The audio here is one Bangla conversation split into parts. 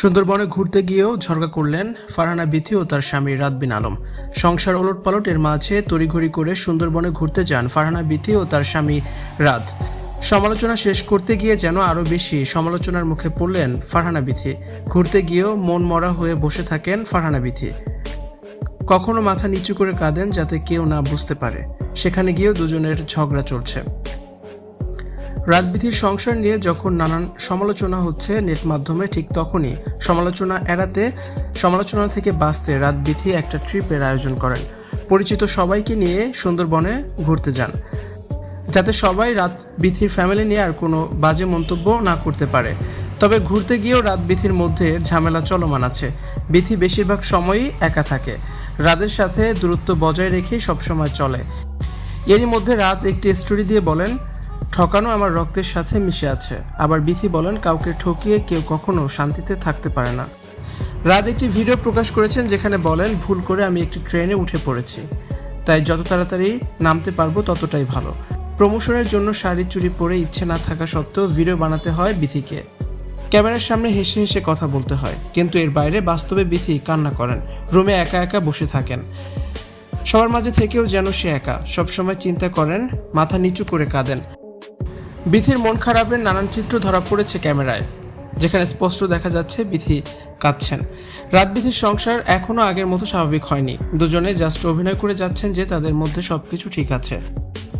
সুন্দরবনে ঘুরতে গিয়েও ঝরকা করলেন ফারহানা বিথি ও তার স্বামী রাতবিন আলম। সংসার ওলট এর মাঝে তড়িঘড়ি করে সুন্দরবনে ঘুরতে যান ফারহানা বিথি ও তার স্বামী রাত। সমালোচনা শেষ করতে গিয়ে যেন আরও বেশি সমালোচনার মুখে পড়লেন ফারহানা বিথি। ঘুরতে গিয়েও মন মরা হয়ে বসে থাকেন ফারহানা বিথি। কখনো মাথা নিচু করে কাঁদেন যাতে কেউ না বুঝতে পারে। সেখানে গিয়েও দুজনের ঝগড়া চলছে। রাতবিধির সংসার নিয়ে যখন নানান সমালোচনা হচ্ছে নেট মাধ্যমে, ঠিক তখনই সমালোচনা এড়াতে, সমালোচনা থেকে বাঁচতে রাতবিধি একটা ট্রিপের আয়োজন করেন। পরিচিত সবাইকে নিয়ে সুন্দরবনে ঘুরতে যান, যাতে সবাই রাত বিথির ফ্যামিলি নিয়ে আর কোনো বাজে মন্তব্য না করতে পারে। তবে ঘুরতে গিয়েও রাত বিথির মধ্যে ঝামেলা চলমান আছে। বিথি বেশিরভাগ সময়ই একা থাকে। রাতের সাথে দূরত্ব বজায় রেখেই সবসময় চলে। এরই মধ্যে রাত একটি স্টোরি দিয়ে বলেন, ঠকানো আমার রক্তের সাথে মিশে আছে। আবার বিথি বলেন, কাউকে ঠকিয়ে কেউ কখনো শান্তিতে থাকতে পারে না। রাত একটি ভিডিও প্রকাশ করেছেন যেখানে বলেন, ভুল করে আমি একটি ট্রেনে উঠে পড়েছি। তাই যত তাড়াতাড়ি নামতে পারব ততটাই ভালো। প্রমোশনের জন্য শাড়ি চুরি পরে ইচ্ছে না থাকা সত্ত্বেও ভিডিও বানাতে হয় বিথিকে। ক্যামেরার সামনে হেসে হেসে কথা বলতে হয়, কিন্তু এর বাইরে বাস্তবে বিথি কান্না করেন, রুমে একা একা বসে থাকেন। সবার মাঝে থেকেও যেন সে একা। সবসময় চিন্তা করেন, মাথা নিচু করে কাঁদেন। বিথির মন খারাপের নানান চিত্র ধরা পড়েছে ক্যামেরায়, যেখানে স্পষ্ট দেখা যাচ্ছে বিথি কাঁদছেন। রাত বিথির সংসার এখনও আগের মতো স্বাভাবিক হয়নি। দুজনে জাস্ট অভিনয় করে যাচ্ছেন যে তাদের মধ্যে সব কিছু ঠিক আছে।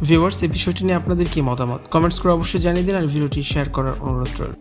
ভিউয়ার্স, এই বিষয়টি নিয়ে আপনাদের কি মতামত? কমেন্টস করে অবশ্যই জানিয়ে দিন আর ভিডিওটি শেয়ার করার অনুরোধ রইল।